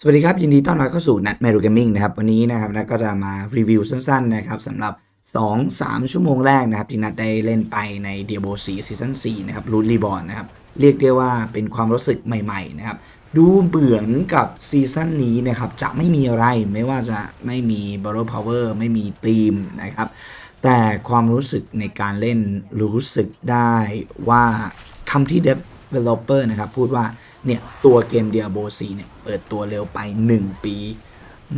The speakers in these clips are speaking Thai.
สวัสดีครับ ยินดีต้อนรับเข้าสู่นัด m ม r ู Gaming นะครับ วันนี้นะครับนัดก็จะมารีวิวสั้นๆนะครับสำหรับ 2-3 ชั่วโมงแรกนะครับ ที่นัดได้เล่นไปใน Diablo 4 Season 4นะครับ Root Reborn นะครับ เรียกได้ว่าเป็นความรู้สึกใหม่ๆนะครับ ดูเหมือนกับซีซั่นนี้นะครับ จะไม่มีอะไรไม่ว่าจะไม่มี Battle Power ไม่มีธีมนะครับ แต่ความรู้สึกในการเล่นรู้สึกได้ว่าคำที่ developer นะครับพูดว่า เนี่ยตัวเกม Diablo 4เนี่ยเปิดตัวเร็วไป 1 ปี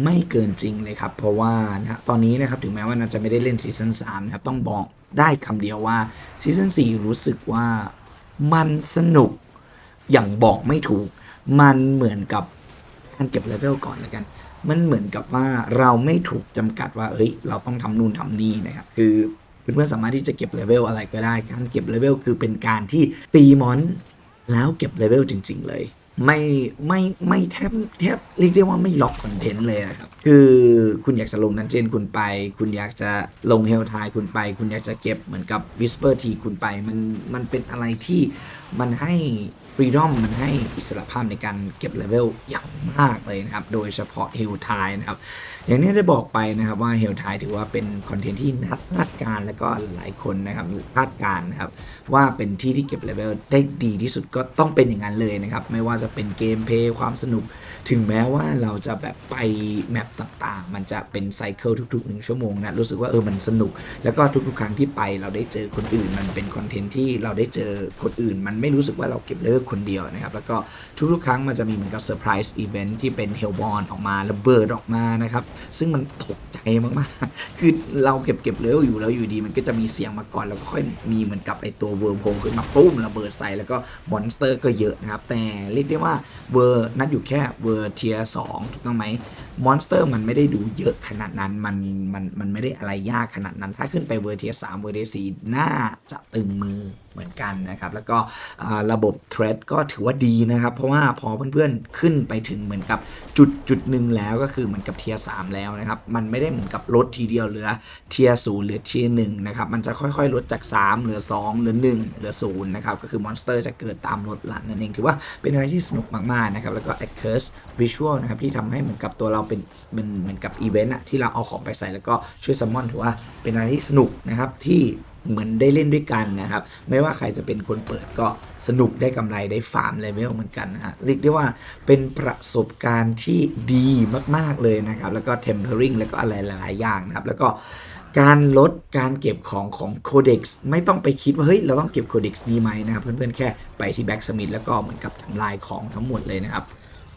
ไม่เกินจริงเลยครับ เพราะว่านะตอนนี้นะครับถึงแม้ว่านาจะไม่ได้เล่นซีซั่น3นะครับต้องบอกได้คำเดียวว่าซีซั่น4รู้สึกว่ามันสนุกอย่างบอกไม่ถูก มันเหมือนกับการเก็บเลเวลก่อนแล้วกัน มันเหมือนกับว่าเราไม่ถูกจำกัดว่า เอ้ย เราต้องทำนู่นทำนี่นะครับ คือเพื่อนๆสามารถที่จะเก็บเลเวลอะไรก็ได้ การเก็บเลเวลคือเป็นการที่ตีมอน แล้วเก็บเลเวลจริง ๆ เลย ไม่ไม่ไม่แทบแทบเรียกได้ว่าไม่ล็อกคอนเทนต์เลยนะครับ คือคุณอยากจะลงนันเจนคุณไป คุณอยากจะลงเฮลทายคุณไป คุณอยากจะเก็บเหมือนกับวิสเปอร์ทีคุณไป มันมันเป็นอะไรที่มันให้ ฟรีดอมมันให้อิสระภาพในการเก็บเลเวลอย่างมากเลยนะครับ โดยเฉพาะเฮลทายนะครับ อย่างนี้ได้บอกไปนะครับว่าเฮลทายถือว่าเป็นคอนเทนต์ที่นัดคาดการแล้วก็หลายคนนะครับคาดการนะครับ ว่าเป็นที่ที่เก็บเลเวลได้ดีที่สุดก็ต้องเป็นอย่างนั้นเลยนะครับ ไม่ว่าจะเป็นเกมเพลย์ความสนุก ถึงแม้ว่าเราจะแบบไปแมปต่างๆ มันจะเป็นไซเคิลทุกๆหนึ่งชั่วโมงนะรู้สึกว่าเออมันสนุก แล้วก็ทุกๆ ครั้งที่ไปเราได้เจอคนอื่น มันเป็นคอนเทนต์ที่เราได้เจอคนอื่น มันไม่รู้สึกว่าเราเก็บเลเวลคนเดียวนะครับ แล้วก็ทุกๆ ครั้งมันจะมีเหมือนกับเซอร์ไพรส์อีเวนท์ที่เป็นเฮลบอลออกมาระเบิดออกมานะครับ ซึ่งมันตกใจมากๆ คือเราเก็บเก็บเลเวลอยู่แล้วอยู่ดีมันก็จะมีเสียงมาก่อน แล้วก็ค่อยมีเหมือนกับไอตัวเวิร์มโพขึ้นมาปุ้มระเบิดใส่แล้วก็มอนสเตอร์ก็เยอะนะครับ แต่เรียกได้ว่าเวอร์นัดอยู่แค่เวอร์เทียสองถูกต้องไหม มอนสเตอร์มันไม่ได้ดูเยอะขนาดนั้น มันมันมันไม่ได้อะไรยากขนาดนั้น ถ้าขึ้นไปเวอร์เทียสามเวอร์เทียสี่น่าจะตึงมือเหมือนกันนะครับ แล้วก็ระบบเทรดก็ถือว่าดีนะครับ เพราะว่าพอเพื่อนๆขึ้นไปถึงเหมือนกับจุดจุดหนึ่งแล้วก็คือเหมือนกับเทียสามแล้วนะครับ มันไม่ได้เหมือนกับลดทีเดียวเหลือเทียศูนย์เหลือเทียหนึ่งนะครับ มันจะค่อยๆลดจาก 3 เหลือ 2 เหลือ 1 เหลือ0นย์นะครับ ก็คือมอนสเตอร์จะเกิดตามลดหลั่นนั่นเอง ถือว่าเป็นอะไรที่สนุกมากๆนะครับ แล้วก็ a c c u r s Visual นะครับที่ทำให้เหมือนกับตัวเราเป็นเป็นเหมือนกับอีเวนต์อะที่เราเอาของไปใส่แล้วก็ช่วยซัมมอนถือว่าเป็นอะไรที่สนุกนะครับที่เหมือนได้เล่นด้วยกันนะครับ ไม่ว่าใครจะเป็นคนเปิดก็สนุกได้กำไรได้ฟาร์มเลเวลเหมือนกันนะฮะเรียกได้ว่าเป็นประสบการณ์ที่ดีมาก ๆ เลยนะครับ แล้วก็ tempering แล้วก็อะไรหลาย ๆ อย่างนะครับ แล้วก็การลดการเก็บของของโคเด็กซ์ไม่ต้องไปคิดว่า เฮ้ย เราต้องเก็บโคเด็กซ์นี้ไหมนะครับ เพื่อน ๆ แค่ไปที่แบ็กสมิธแล้วก็เหมือนกับทำลายของทั้งหมดเลยนะครับ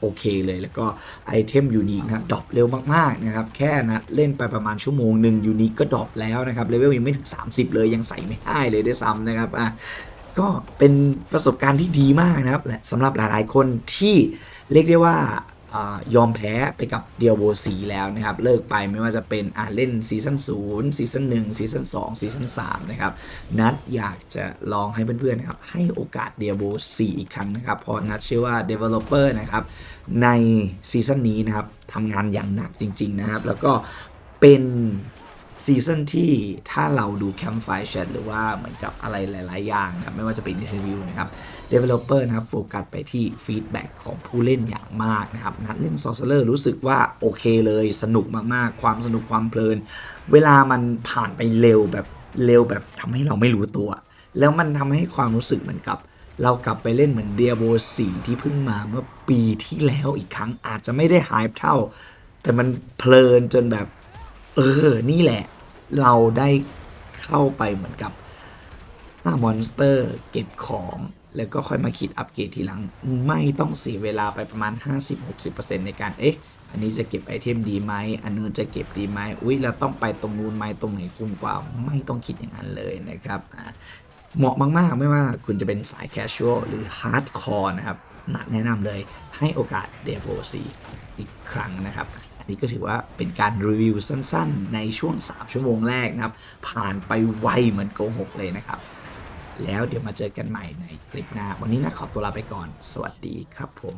โอเคเลย แล้วก็ไอเทมยูนิคนะดรอปเร็วมากๆนะครับแค่นะเล่นไปประมาณชั่วโมงหนึ่งยูนิคก็ดรอปแล้วนะครับเลเวลยังไม่ถึง 30 เลยยังใส่ไม่ได้เลยด้วยซ้ำนะครับอะก็เป็นประสบการณ์ที่ดีมากนะครับและสำหรับหลายๆคนที่เรียกได้ว่าอา ยอมแพ้ไปกับเดียโบสีแล้วนะครับ เลิกไปไม่ว่าจะเป็นอ่าเล่นซีซั่นย์ซีซั่น1ซีซั่น2ซีซั่น3นะครับ นัดอยากจะลองให้เพื่อนๆนะครับ ให้โอกาสเดียโบ4อีกครั้งนะครับ เพราะนัดเชื่อว่า Developer นะครับ ในซีซั่นนี้นะครับทำงานอย่างหนักจริง ๆนะครับ แล้วก็เป็น ซีซั่นที่ถ้าเราดูแคมป์ไฟแชทหรือว่าเหมือนกับอะไรหลาย ๆ อย่างนะครับไม่ว่าจะเป็นอินเทอร์วิวนะครับ Developer นะครับโฟกัสไปที่ฟีดแบ็กของผู้เล่นอย่างมากนะครับ นัดเล่น Sorcerer รู้สึกว่าโอเคเลยสนุกมาก ๆ ความสนุกความเพลิน เวลามันผ่านไปเร็วแบบเร็วแบบทำให้เราไม่รู้ตัว แล้วมันทำให้ความรู้สึกเหมือนกับเรากลับไปเล่นเหมือนเดียโบ4ที่เพิ่งมาเมื่อปีที่แล้วอีกครั้งอาจจะไม่ได้หายเท่า แต่มันเพลินจนแบบ เออ นี่แหละ เราได้เข้าไปเหมือนกับหน้ามอนสเตอร์ เก็บของ แล้วก็ค่อยมาคิดอัปเกรดทีหลัง ไม่ต้องเสียเวลาไปประมาณ 50-60%ในการเอ๊ะอันนี้จะเก็บไอเทมดีไหม อันนู้นจะเก็บดีไหม อุ้ยเราต้องไปตรงนู้นไหมตรงไหนคุ้มกว่า ไม่ต้องคิดอย่างนั้นเลยนะครับ เหมาะมากๆ ไม่ว่าคุณจะเป็นสายแคชชวลหรือฮาร์ดคอร์นะครับนัดแนะนำเลย ให้โอกาสเดโ o ซีอีกครั้งนะครับ อันนี้ก็ถือว่าเป็นการรีวิวสั้นๆ ในช่วง 3 ชั่วโมงแรกนะครับ ผ่านไปไวเหมือนโกหกเลยนะครับ แล้วเดี๋ยวมาเจอกันใหม่ในคลิปหน้า วันนี้นะขอตัวลาไปก่อน สวัสดีครับผม